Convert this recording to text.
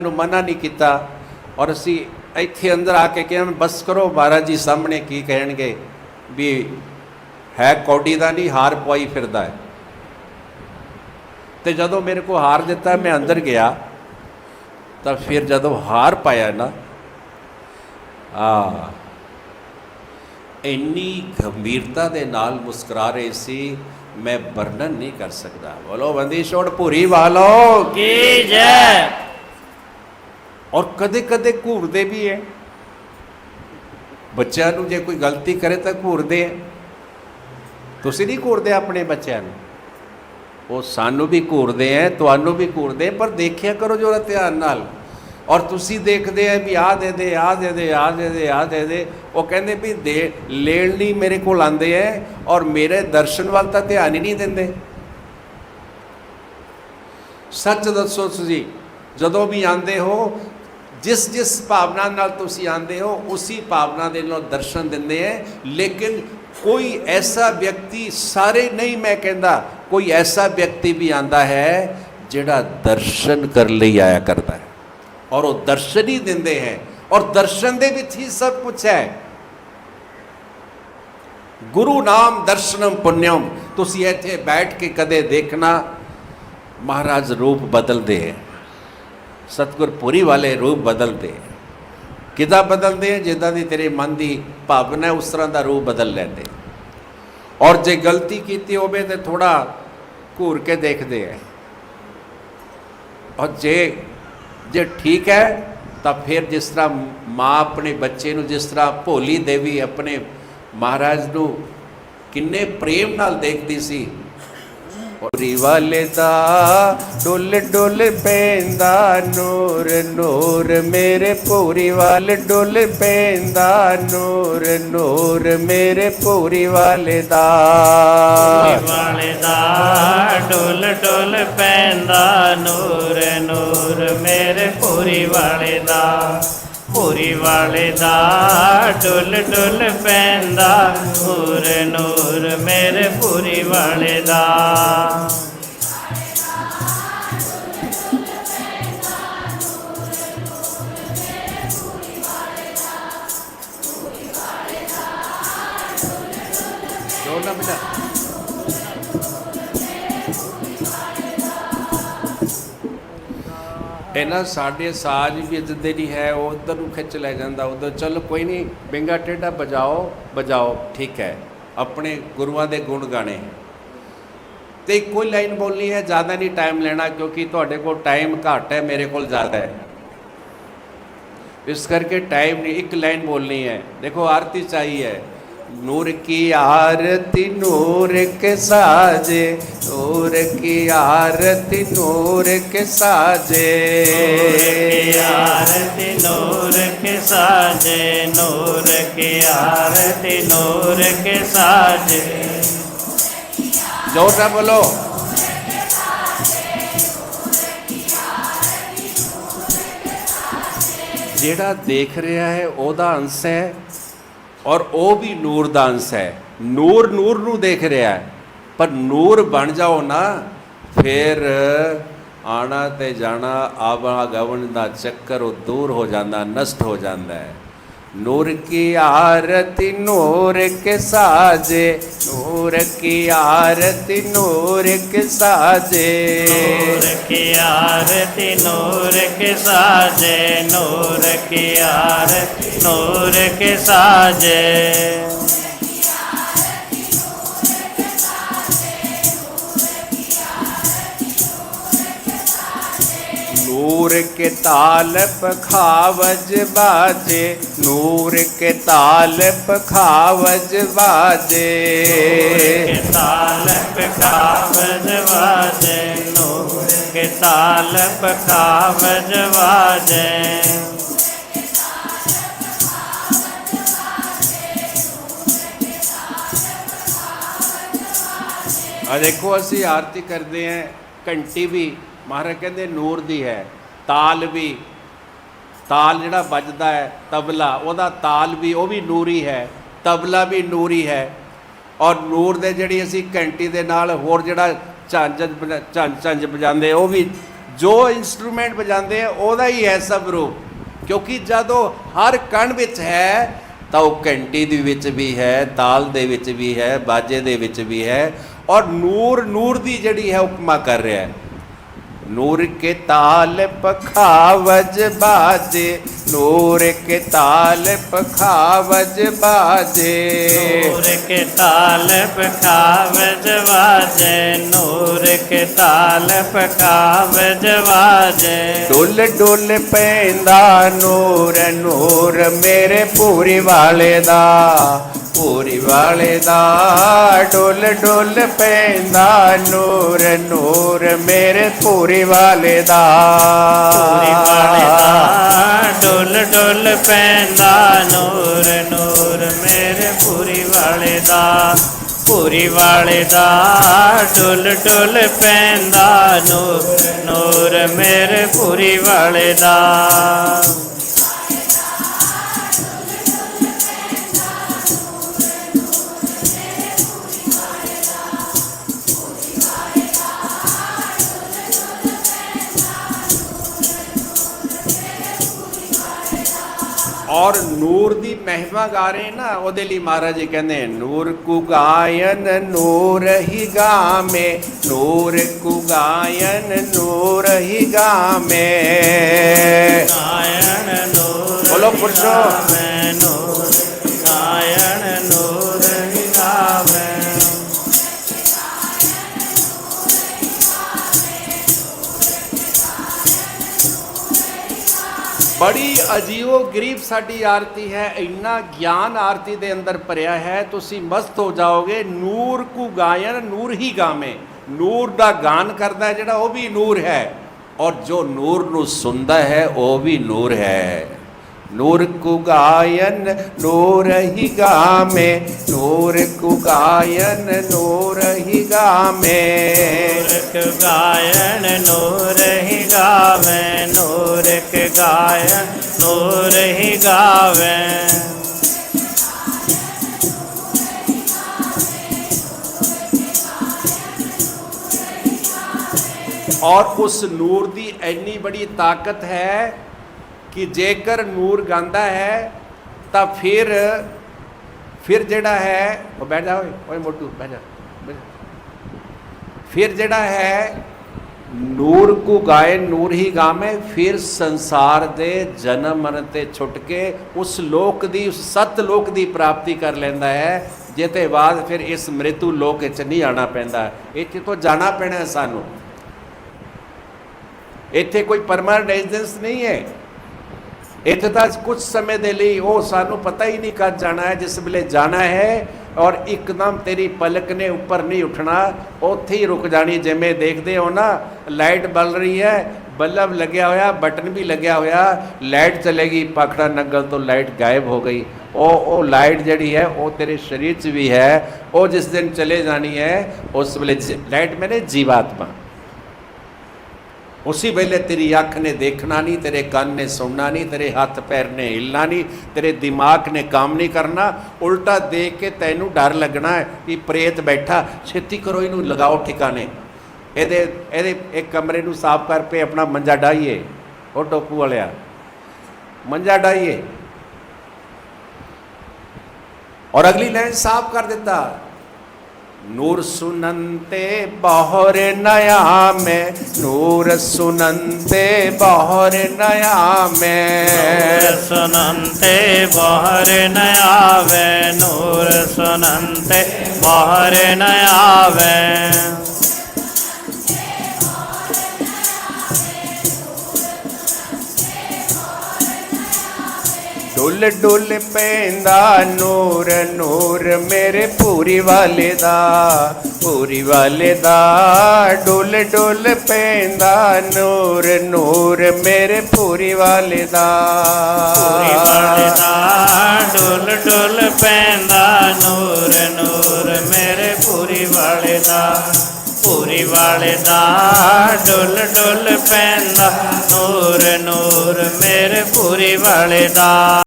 ਨੂੰ ਮਨਾ ਨਹੀਂ ਕੀਤਾ ਔਰ ਅਸੀਂ ਇੱਥੇ ਅੰਦਰ ਆ ਕੇ ਕਿਹਾ, ਬਸ ਕਰੋ, ਮਹਾਰਾਜ ਜੀ ਸਾਹਮਣੇ ਕੀ ਕਹਿਣਗੇ? ਵੀ ਹੈ ਕੌਡੀ ਦਾ ਨਹੀਂ, ਹਾਰ ਪਵਾਈ ਫਿਰਦਾ ਹੈ। ਤੇ ਜਦੋਂ ਮੇਰੇ ਕੋ ਹਾਰ ਦਿੱਤਾ, ਮੈਂ ਅੰਦਰ ਗਿਆ, ਤਾਂ ਫਿਰ ਜਦੋਂ ਹਾਰ ਪਾਇਆ ਨਾ, ਆ ਇੰਨੀ ਗੰਭੀਰਤਾ ਦੇ ਨਾਲ ਮੁਸਕਰਾ ਰਹੇ ਸੀ, ਮੈਂ ਵਰਣਨ ਨਹੀਂ ਕਰ ਸਕਦਾ। ਬੋਲੋ ਬੰਦੀ ਛੋੜ, ਭੂਰੀ ਵਾਲੋ। ਕੀ ਜੈ? ਔਰ ਕਦੇ ਕਦੇ ਘੂਰਦੇ ਵੀ ਹੈ ਬੱਚਿਆਂ ਨੂੰ ਜੇ ਕੋਈ ਗਲਤੀ ਕਰੇ ਤਾਂ ਘੂਰਦੇ ਹੈ ਤੁਸੀਂ ਨਹੀਂ ਘੂਰਦੇ ਆਪਣੇ ਬੱਚਿਆਂ ਨੂੰ? ਉਹ ਸਾਨੂੰ ਵੀ ਘੂਰਦੇ ਹੈ ਤੁਹਾਨੂੰ ਵੀ ਘੂਰਦੇ ਹੈ, ਪਰ ਦੇਖਿਆ ਕਰੋ ਜਰਾ ਧਿਆਨ ਨਾਲ। ਔਰ ਤੁਸੀਂ ਦੇਖਦੇ ਆ ਵੀ ਆਹ ਦੇ ਦੇ ਆ ਦੇ ਦੇ ਆ ਦੇ ਦੇ ਆ ਦੇ ਦੇ। ਉਹ ਕਹਿੰਦੇ ਵੀ ਦੇ ਲੈਣ ਲਈ ਮੇਰੇ ਕੋਲ ਆਂਦੇ ਹੈ ਔਰ ਮੇਰੇ ਦਰਸ਼ਨ ਵੱਲ ਤਾਂ ਧਿਆਨ ਹੀ ਨਹੀਂ ਦਿੰਦੇ। ਸੱਚ ਦੱਸੋ ਤੁਸੀਂ ਜਦੋਂ ਵੀ ਆਂਦੇ ਹੋ ਜਿਸ ਜਿਸ ਭਾਵਨਾ ਨਾਲ ਤੁਸੀਂ ਆਂਦੇ ਹੋ, ਉਸੇ ਭਾਵਨਾ ਦੇ ਨਾਲ ਦਰਸ਼ਨ ਦਿੰਦੇ ਹੈ ਲੇਕਿਨ ਕੋਈ ਐਸਾ ਵਿਅਕਤੀ ਸਾਰੇ ਨਹੀਂ ਮੈਂ ਕਹਿੰਦਾ, ਕੋਈ ਐਸਾ ਵਿਅਕਤੀ ਵੀ ਆਂਦਾ ਹੈ ਜਿਹੜਾ ਦਰਸ਼ਨ ਕਰਨ ਲਈ ਆਇਆ ਕਰਦਾ ਹੈ। ਔਰ ਉਹ ਦਰਸ਼ਨ ਹੀ ਦਿੰਦੇ ਹੈ। ਔਰ ਦਰਸ਼ਨ ਦੇ ਵਿੱਚ ਹੀ ਸਭ ਕੁਝ ਹੈ। ਗੁਰੂ ਨਾਮ ਦਰਸ਼ਨਮ ਪੁੰਨਿਅਮ ਤੁਸੀਂ ਇੱਥੇ ਬੈਠ ਕੇ ਕਦੇ ਦੇਖਣਾ, ਮਹਾਰਾਜ ਰੂਪ ਬਦਲਦੇ ਹੈ। ਸਤਗੁਰ ਪੁਰੀ ਵਾਲੇ ਰੂਪ ਬਦਲਦੇ ਹੈ ਕਿਦਾਂ ਬਦਲਦੇ ਜਿੱਦਾਂ ਦੀ ਤੇਰੇ ਮਨ ਦੀ ਭਾਵਨਾ ਹੈ, ਉਸ ਤਰ੍ਹਾਂ ਦਾ ਰੂਪ ਬਦਲ ਲੈਂਦੇ ਔਰ ਜੇ ਗਲਤੀ ਕੀਤੀ ਹੋਵੇ ਤੇ ਥੋੜਾ ਘੂਰ ਕੇ ਦੇਖਦੇ ਹੈ ਔਰ ਜੇ ਜੇ ਠੀਕ ਹੈ ਤਾਂ ਫਿਰ ਜਿਸ ਤਰ੍ਹਾਂ ਮਾਂ ਆਪਣੇ ਬੱਚੇ ਨੂੰ ਜਿਸ ਤਰ੍ਹਾਂ ਭੋਲੀ ਦੇਵੀ ਆਪਣੇ ਮਹਾਰਾਜ ਨੂੰ ਕਿੰਨੇ ਪ੍ਰੇਮ ਨਾਲ ਦੇਖਦੀ ਸੀ ਪੂਰੀ ਵਾਲੇ ਦਾ ਡੁੱਲ ਡੁੱਲ ਪੈਂਦਾ ਨੂਰ ਨੂਰ ਮੇਰੇ ਪੂਰੀ ਵਾਲੇ ਡੁੱਲ ਪੈਂਦਾ ਨੂਰ ਨੂਰ ਮੇਰੇ ਪੂਰੀ ਵਾਲੇ ਦਾ ਵਾਲੇ ਦਾ ਡੁੱਲ ਡੁੱਲ ਪੈਂਦਾ ਨੂਰ ਨੂਰ ਮੇਰੇ ਪੂਰੀ ਵਾਲੇ ਦਾ ਪੂਰੀ ਵਾਲੇ ਦਾ ਡੁੱਲ ਡੁੱਲ ਪੈਂਦਾ। ਨੂਰ ਨੂਰ ਮੇਰੇ ਪੂਰੀ ਵਾਲੇ ਦਾ। ਇਹਨਾਂ ਸਾਡੇ ਸਾਜ ਵੀ ਇੱਦਾਂ ਦੇ ਨਹੀਂ ਹੈ, ਉਹ ਉਧਰ ਨੂੰ ਖਿੱਚ ਲੈ ਜਾਂਦਾ, ਉਧਰ ਚੱਲ ਕੋਈ ਨਹੀਂ, ਬਿੰਗਾ ਟੇਡਾ ਬਜਾਓ ਬਜਾਓ, ਠੀਕ ਹੈ। ਆਪਣੇ ਗੁਰੂਆਂ ਦੇ ਗੁਣ ਗਾਣੇ। ਤੇ ਕੋਈ ਲਾਈਨ ਬੋਲਣੀ ਹੈ, ਜ਼ਿਆਦਾ ਨਹੀਂ ਟਾਈਮ ਲੈਣਾ, ਕਿਉਂਕਿ ਤੁਹਾਡੇ ਕੋਲ ਟਾਈਮ ਘੱਟ ਹੈ, ਮੇਰੇ ਕੋਲ ਜ਼ਿਆਦਾ ਹੈ। ਇਸ ਕਰਕੇ ਟਾਈਮ ਨਹੀਂ, ਇੱਕ ਲਾਈਨ ਬੋਲਣੀ ਹੈ। ਦੇਖੋ, ਆਰਤੀ ਚਾਹੀਏ नूर की आरती नूर के साजे नूर की आरती नूर के साजे। आरती नूर के साजे नूर की आरती नूर के साजे। ज़ोर से बोलो। जेड़ा देख रहा है ओदा अंश है ਔਰ ਉਹ ਵੀ ਨੂਰ ਦਾ ਅੰਸ਼ ਹੈ। ਨੂਰ ਨੂਰ ਨੂੰ ਦੇਖ ਰਿਹਾ ਹੈ। ਪਰ ਨੂਰ ਬਣ ਜਾਓ ਨਾ, ਫਿਰ ਆਣਾ ਤੇ ਜਾਣਾ, ਆਵਾ ਗਵਨ ਦਾ ਚੱਕਰ ਉਹ ਦੂਰ ਹੋ ਜਾਂਦਾ, ਨਸ਼ਟ ਹੋ ਜਾਂਦਾ ਹੈ। नूर की आरती नूर के साजे नूर की आरती नूर के साजे नूर की आरती नूर के साजे नूर की आरती नूर के साजे ਨੂਰ ਕੇ ਤਾਲ ਪਖਾਵਜ ਬਾਜੇ ਨੂਰ ਕੇ ਤਾਲ ਪਖਾਵਜ ਬਾਜੇ। ਤਾਲ ਪਖਾਵਜ ਤਾਲ ਪਖਾਵਜ ਆ ਦੇਖੋ ਅਸੀਂ ਆਰਤੀ ਕਰਦੇ ਆਂ ਘੰਟੀ ਵੀ ਮਹਾਰਾਜ ਕਹਿੰਦੇ ਨੂਰ ਦੀ ਹੈ, ਤਾਲ ਵੀ, ਤਾਲ ਜਿਹੜਾ ਵੱਜਦਾ ਹੈ, ਤਬਲਾ, ਉਹਦਾ ਤਾਲ ਵੀ ਉਹ ਵੀ ਨੂਰੀ ਹੈ, ਤਬਲਾ ਵੀ ਨੂਰੀ ਹੈ। ਔਰ ਨੂਰ ਦੇ ਜਿਹੜੀ ਅਸੀਂ ਘੰਟੀ ਦੇ ਨਾਲ ਹੋਰ ਜਿਹੜਾ ਝੰਝ ਝੰਜ ਝੰਝ ਵਜਾਉਂਦੇ, ਉਹ ਵੀ ਜੋ ਇਨਸਟਰੂਮੈਂਟ ਵਜਾਉਂਦੇ ਆ, ਉਹਦਾ ਹੀ ਹੈ ਸਭ ਰੂਪ। ਕਿਉਂਕਿ ਜਦੋਂ ਹਰ ਕਣ ਵਿੱਚ ਹੈ, ਤਾਂ ਉਹ ਘੰਟੀ ਦੇ ਵਿੱਚ ਵੀ ਹੈ, ਤਾਲ ਦੇ ਵਿੱਚ ਵੀ ਹੈ, ਬਾਜੇ ਦੇ ਵਿੱਚ ਵੀ ਹੈ। ਔਰ ਨੂਰ ਨੂਰ ਦੀ ਜਿਹੜੀ ਹੈ ਉਪਮਾ ਕਰ ਰਿਹਾ ਹੈ। ਨੂਰ ਕੇ ਤਾਲ ਪਖਾਵਜ ਬਾਜੇ ਨੂਰ ਕੇ ਤਾਲ ਪਖਾਵਜ ਬਾਜੇ। ਨੂਰ ਕੇ ਤਾਲ ਪਖਾਵਜ ਵਾਜੇ ਨੂਰ ਕੇ ਤਾਲ ਪਖਾਵਜ ਵਾਜੇ ਡੁੱਲ ਡੁੱਲ ਪੈਂਦਾ ਨੂਰ ਨੂਰ ਮੇਰੇ ਪੂਰੀ ਵਾਲੇ ਦਾ। ਪੂਰੀ ਵਾਲੇ ਦਾ ਡੁੱਲ ਡੁੱਲ ਪੈਂਦਾ ਨੂਰ ਨੂਰ ਮੇਰੇ ਪੂਰੀ ਵਾਲੇ ਦਾ। ਪੂਰੀ ਵਾਲੇ ਦਾ ਡੁੱਲ ਡੁੱਲ ਪੈਂਦਾ ਨੂਰ ਨੂਰ ਮੇਰੇ ਪੂਰੀ ਵਾਲੇ ਦਾ। ਪੂਰੀ ਵਾਲੇ ਦਾ ਡੁੱਲ ਡੁੱਲ ਪੈਂਦਾ ਨੂਰ ਨੂਰ ਮੇਰੇ ਪੂਰੀ ਵਾਲੇ ਦਾ। ਔਰ ਨੂਰ ਦੀ ਮਹਿਮਾ ਗਾ ਰਹੇ ਨਾ ਉਹਦੇ ਲਈ ਮਹਾਰਾਜ ਜੀ ਕਹਿੰਦੇ ਨੂਰ ਕੁ ਗਾਇਨ ਨੂਰ ਹੀ ਗਾਮੇ ਨੂਰ ਕੁ ਗਾਇਨ ਨੂਰ ਹੀ ਗਾਮੇ ਨਾਰਾਇਣ ਨੂਰ ਬੋਲੋ ਪੁਰਸ਼ੋ। ਮੈਂ ਨੂਰ ਬੜੀ ਅਜੀਬੋ ਗਰੀਬ ਸਾਡੀ ਆਰਤੀ ਹੈ, ਇੰਨਾ ਗਿਆਨ ਆਰਤੀ ਦੇ ਅੰਦਰ ਭਰਿਆ ਹੈ, ਤੁਸੀਂ ਮਸਤ ਹੋ ਜਾਓਗੇ, ਨੂਰ ਕੁ ਗਾਇਨ, ਨੂਰ ਹੀ ਗਾਵੇਂ। ਨੂਰ ਦਾ ਗਾਨ ਕਰਦਾ ਜਿਹੜਾ ਉਹ ਵੀ ਨੂਰ ਹੈ, ਔਰ ਜੋ ਨੂਰ ਨੂੰ ਸੁਣਦਾ ਹੈ, ਉਹ ਵੀ ਨੂਰ ਹੈ। ਨੂਰ ਕੁ ਗਾਇਨ ਨੂਰ ਹੀ ਗਾਵੇਂ ਨੂਰ ਕੁ ਗਾਇਨ ਨੂਰ ਹੀ ਗਾਵੇਂ ਨੂਰਕ ਗਾਇਣ ਨੂਰ ਹੀ ਗਾਵੇ ਨੂਰਕ ਗਾਇਣ ਨੂਰ ਹੀ ਗਾਵੇ ਔਰ ਉਸ ਨੂਰ ਦੀ ਇੰਨੀ ਬੜੀ ਤਾਕਤ ਹੈ ਕਿ ਜੇਕਰ ਨੂਰ ਗਾਉਂਦਾ ਹੈ, ਤਾਂ ਫਿਰ ਫਿਰ ਜਿਹੜਾ ਹੈ, ਉਹ ਬੈਠ ਜਾ ਓਏ ਓਏ ਮੋਟੂ, ਬੈਠ ਜਾ ਫਿਰ ਜਿਹੜਾ ਹੈ, ਨੂਰ ਕੋ ਗਾਏ, ਨੂਰ ਹੀ ਗਾਵੇਂ, ਫਿਰ ਸੰਸਾਰ ਦੇ ਜਨਮ ਮਰਨ ਤੇ ਛੁੱਟ ਕੇ ਉਸ ਲੋਕ ਦੀ, ਉਸ ਸਤ ਲੋਕ ਦੀ ਪ੍ਰਾਪਤੀ ਕਰ ਲੈਂਦਾ ਹੈ। ਜਿਹਤੇ ਬਾਅਦ ਫਿਰ ਇਸ ਮ੍ਰਿਤੂ ਲੋਕ ਵਿੱਚ ਨਹੀਂ ਆਣਾ ਪੈਂਦਾ। ਇੱਥੇ ਤੋਂ ਜਾਣਾ ਪੈਣਾ ਸਾਨੂੰ। ਇੱਥੇ ਕੋਈ ਪਰਮਾਨੈਂਟ ਰੈਜ਼ੀਡੈਂਸ ਨਹੀਂ ਹੈ। ਇੱਥੇ ਤਾਂ ਕੁਝ ਸਮੇਂ ਦੇ ਲਈ ਉਹ ਸਾਨੂੰ ਪਤਾ ਹੀ ਨਹੀਂ ਕਦ ਜਾਣਾ ਹੈ, ਜਿਸ ਵੇਲੇ ਜਾਣਾ ਹੈ ਔਰ ਇੱਕਦਮ ਤੇਰੀ ਪਲਕ ਨੇ ਉੱਪਰ ਨਹੀਂ ਉੱਠਣਾ, ਉੱਥੇ ਹੀ ਰੁਕ ਜਾਣੀ, ਜਿਵੇਂ ਦੇਖਦੇ ਹੋ ਨਾ, ਲਾਈਟ ਬਲ ਰਹੀ ਹੈ, ਬੱਲਬ ਲੱਗਿਆ ਹੋਇਆ, ਬਟਨ ਵੀ ਲੱਗਿਆ ਹੋਇਆ, ਲਾਈਟ ਚਲੇਗੀ ਪਾਖੜਾ ਨੰਗਲ ਤੋਂ ਲਾਈਟ ਗਾਇਬ ਹੋ ਗਈ। ਉਹ ਉਹ ਲਾਈਟ ਜਿਹੜੀ ਹੈ, ਉਹ ਤੇਰੇ ਸਰੀਰ 'ਚ ਵੀ ਹੈ, ਉਹ ਜਿਸ ਦਿਨ ਚਲੇ ਜਾਣੀ ਹੈ, ਉਸ ਵੇਲੇ ਲਾਈਟ ਮੈਨੇ ਜੀਵਾਤਮਾ। ਉਸੇ ਵੇਲੇ ਤੇਰੀ ਅੱਖ ਨੇ ਦੇਖਣਾ ਨਹੀਂ, ਤੇਰੇ ਕੰਨ ਨੇ ਸੁਣਨਾ ਨਹੀਂ, ਤੇਰੇ ਹੱਥ ਪੈਰ ਨੇ ਹਿੱਲਣਾ ਨਹੀਂ, ਤੇਰੇ ਦਿਮਾਗ ਨੇ ਕੰਮ ਨਹੀਂ ਕਰਨਾ। ਉਲਟਾ ਦੇਖ ਕੇ ਤੈਨੂੰ ਡਰ ਲੱਗਣਾ ਹੈ ਕਿ ਪ੍ਰੇਤ ਬੈਠਾ, ਛੇਤੀ ਕਰੋ ਇਹਨੂੰ ਲਗਾਓ ਠਿਕਾਣੇ। ਇਹਦੇ ਇਹਦੇ ਇੱਕ ਕਮਰੇ ਨੂੰ ਸਾਫ਼ ਕਰਕੇ ਆਪਣਾ ਮੰਜਾ ਡਾਈਏ ਉਹ ਟੋਪੂ ਵਾਲਿਆ। ਮੰਜਾ ਡਾਈਏ ਔਰ ਅਗਲੀ ਲਾਈਨ ਸਾਫ਼ ਕਰ ਦਿੱਤਾ। ਨੂਰ ਸੁਨੰਤੇ ਬਹੁਰ ਨया ਮੈਂ ਨੂਰ ਸੁਨੰਤੇ ਬਹੁਰ ਨया ਮੈਂ ਨੂਰ ਸੁਨੰਤੇ ਬਾਹਰ ਨ ਆਵੇ ਨੂਰ ਸੁਨੰਤੇ ਬਾਹਰ ਨ ਆਵੇ ਡੁੱਲ ਡੁੱਲ ਪੈਂਦਾ ਨੂਰ ਨੂਰ ਮੇਰੇ ਪੂਰੀ ਵਾਲੇ ਦਾ ਪੂਰੀ ਵਾਲੇ ਦਾ। ਡੁੱਲ ਡੁੱਲ ਪੈਂਦਾ ਨੂਰ ਨੂਰ ਮੇਰੇ ਪੂਰੀ ਵਾਲੇ ਦਾ। ਪੂਰੀ ਵਾਲੇ ਦਾ, ਡੁੱਲ ਡੁੱਲ ਪੈਂਦਾ ਨੂਰ ਨੂਰ ਮੇਰੇ ਪੂਰੀ ਵਾਲੇ ਦਾ। ਪੂਰੀ ਵਾਲੇ ਦਾ, ਡੁੱਲ ਡੁੱਲ ਪੈਂਦਾ ਨੂਰ ਨੂਰ ਮੇਰੇ ਪੂਰੀ ਵਾਲੇ ਦਾ।